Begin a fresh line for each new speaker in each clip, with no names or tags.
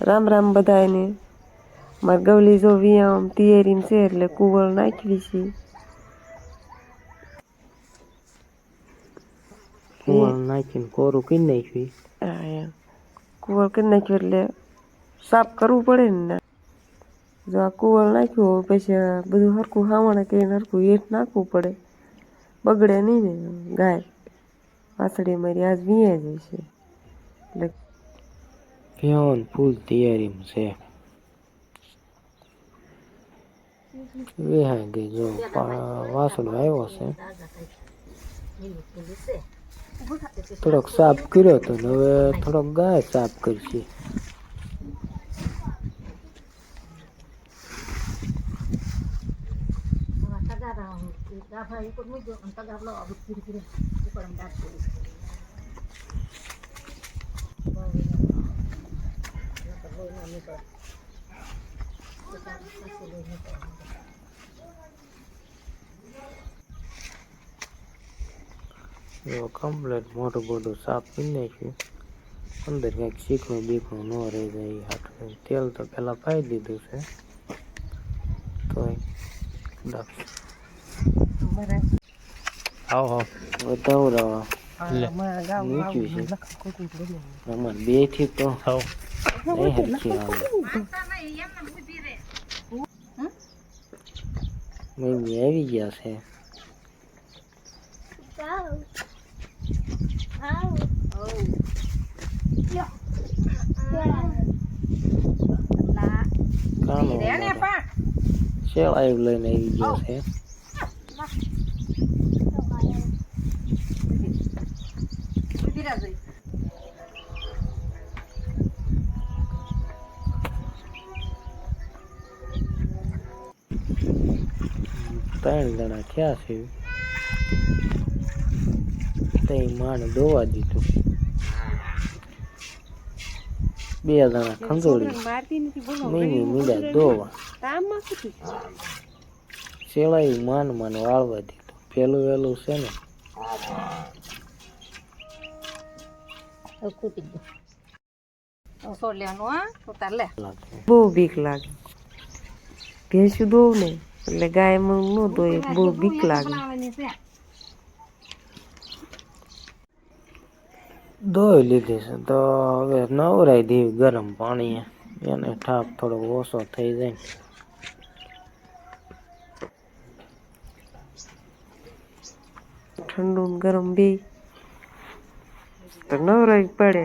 રામ રામ બધાને મારે ગવલી જો વિયામ તિયરીમ છે એટલે કુવળ નાખવી છે.
કુવળ નાખીને કોરું કરી નાખવી
હા કુવળ કરી નાખ્યું એટલે સાફ કરવું પડે ને. જો આ કુવળ નાખ્યું હોય પછી બધું હરખું હાવણે કરીને હરખું હેઠ નાખવું પડે. બગડે નહીં ને ગાય. વાસળી મારી આજ વિયા છે. એટલે
પ્યોન ફૂલ તૈયારીમાં છે વેહાઈ ગઈ જો વાસણો આવ્યો છે થોડોક સાફ કર્યો તો ને હવે થોડોક ગાય સાફ કરશે જો કમ્પ્લેટ મોટું મોટું સાફ કરી નાખ્યું અંદર કંઈક શીખવું બીખવું ન રહી જાય એ હાટું તેલ તો પહેલાં પાઈ દીધું છે તો આવો આવો બતાવરાવા લે મૂક્યું છે અમારે બે થી તો Mình dễ bây giờ xem Có một Xéo em lên này giờ xem Mira, güey. ત્રણ જણા થયા છે. તે માણ દોવા દીધું. બે જણા ખંજોળી મીની મીડા દોવા સેવાય માન માન વાળવા દીધું. પેલું વેલું છે ને.
બહુ બીક લાગે. ભેંસું દોવ ને એટલે ગાયમાં ન દોય બહુ બીક લાગે.
દોઈ લીધી છે. તો હવે નવરાઈ દેવી ગરમ પાણી એને ઠાપ થોડો ઓછો થઈ જાય.
ઠંડુ ગરમ બી. તો નવરાઈ પડે.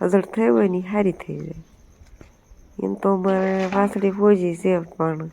હજળ થઈ હોય ને ઈ સારી થઈ જાય એમ તો મારે વાસળી પહોંચી છે પણ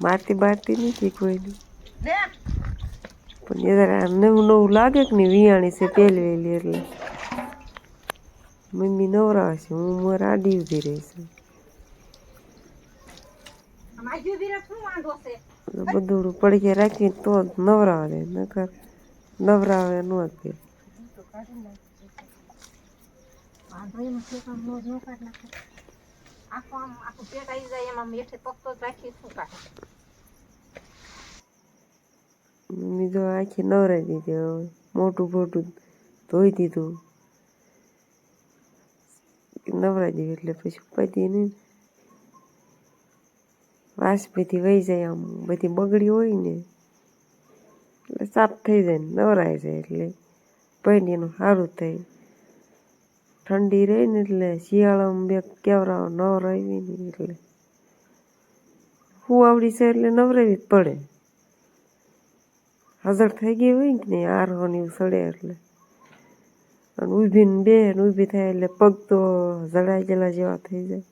મારતી બારતી નથી કોઈની પણ એ જરા નવું નવું લાગે કે નહીં વિયાણી છે પહેલી વહેલી એટલે મમ્મી નવરાવે છે હું મારા આડી ઊભી રહી છું
માજી ઉભી રાખ શું વાંધો છે
એટલે બધું પડખે રાખીને તો જ નવરાવે દે નકર નવરાવે ન દે
આખું આમ, આખું
મમ્મી તો આખી નવરાઈ દીધી હવે, મોટું મોટું ધોઈ દીધું. નવરાઈ દીધું એટલે પછી પતી નહીં વાસ બધી વહી જાય આમ, બધી બગડી હોય ને, એટલે સાફ થઈ જાય ને, નવરાઈ જાય એટલે. પૈણીનું સારું થાય. ઠંડી રહી ને એટલે શિયાળામાં બે કેવરાઓ નવરાવી ને એટલે હું આવડી છે એટલે નવરાવી જ પડે. હાજર થઈ ગઈ હોય આરોની એવું સડે એટલે. અને ઊભી ને બે ને ઊભી થાય એટલે પગ તો જડાઈ ગયેલા જેવા થઈ જાય.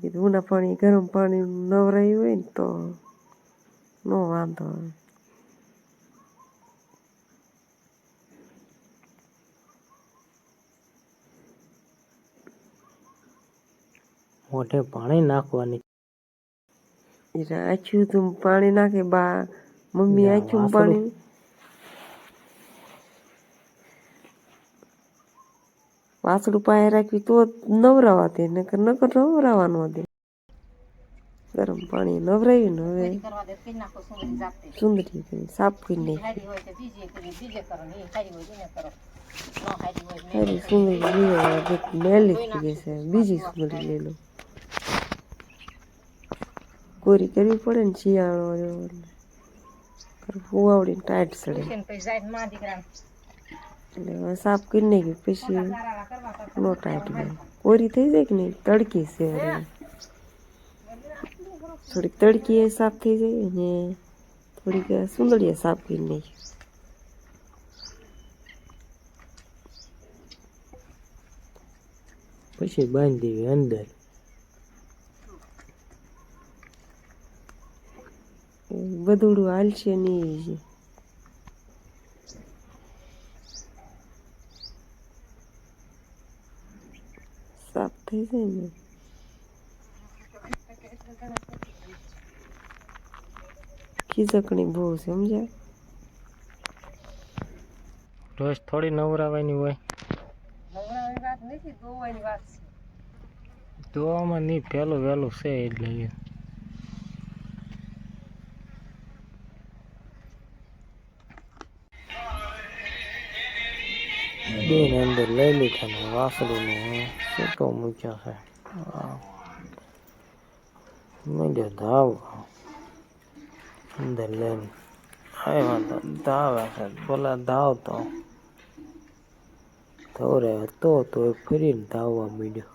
કીધું ઉના પાણી ગરમ પાણી નવરાયું હોય ને તો નો વાંધો આવે.
મોઢે પાણી નાખવાની
એટલે આછું તું પાણી નાખે બા મમ્મી
ના,
આછું
વાસણું.
પાણી વાસળું પાસે રાખવી તો જ નવરાવા દે નકર નકર નવરાવાનું દે ગરમ પાણી નવરાવ્યું ને હવે
કોઈ કરવા દે તો કરી નાખો સુંદરી જાતે
સુંદરી કરી સાફ કરી નાખી
હારી હોય તો બીજે કરી બીજે કરો ને એ હારી હોય એને કરો ન હારી હોય તો
સારી સુંદરી લીધો મેલી થઈ ગઈ છે બીજી સુંદરી લઈ લો કોરી કરવી પડે ને શિયાળો જેવો ફુવાવડીને ટાઈટ સડે એટલે સાફ કરી નાખી પછી નો ટાઈટ રહે કોરી થઈ જાય કે નહીં? તડકી છે. થોડીક તડકી એ સાફ થઈ જાય ને થોડીક સુંદરીએ સાફ કરી નાખી
પછી બાંધી દેવી અંદર.
બધુડું હાલશે નહીં છે સાફ થઈ જાય ને ખીચકણી બહુ છે સમજ્યા
રોજ થોડી નવરાવાની હોય
નવરાની વાત નથી દોવાની વાત છે
જોવામાં નહીં પહેલું વહેલું છે એટલે બેન અંદર લઈ લીધા ને વાસળીને છૂટો મૂક્યો છે માંડ્યો ધાવ અંદર લઈને આવ્યા તો ધાવે છે બોલા ધાવ તો ધોરે હતો તો ફરીને ધાવવા માંડ્યો